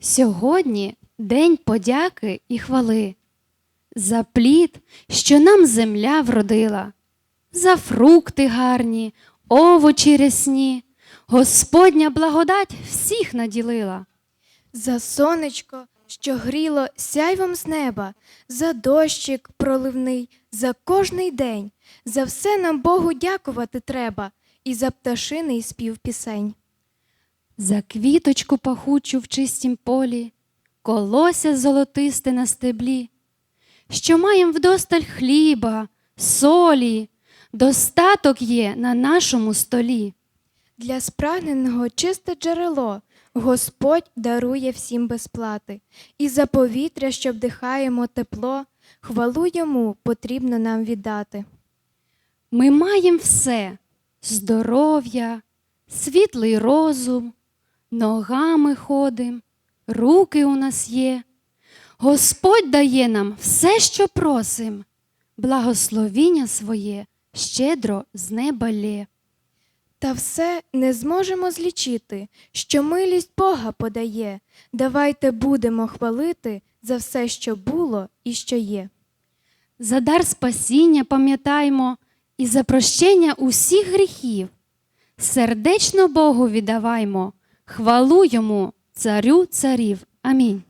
Сьогодні день подяки і хвали. За плід, що нам земля вродила, за фрукти гарні, овочі рясні, Господня благодать всіх наділила. За сонечко, що гріло сяйвом з неба, за дощик проливний, за кожний день, за все нам Богу дякувати треба, і за пташиний спів пісень. За квіточку пахучу в чистім полі, колося золотисте на стеблі, що маєм вдосталь хліба, солі, достаток є на нашому столі. Для спрагненого чисте джерело Господь дарує всім безплати, і за повітря, що вдихаємо тепло, хвалу йому потрібно нам віддати. Ми маємо все здоров'я, світлий розум, ногами ходим, руки у нас є. Господь дає нам все, що просим, благословіння своє щедро з неба лє. Та все не зможемо злічити, що милість Бога подає. Давайте будемо хвалити за все, що було і що є. За дар спасіння пам'ятаймо і за прощення усіх гріхів. Сердечно Богу віддаваймо, хвалу йому, царю царів. Амінь.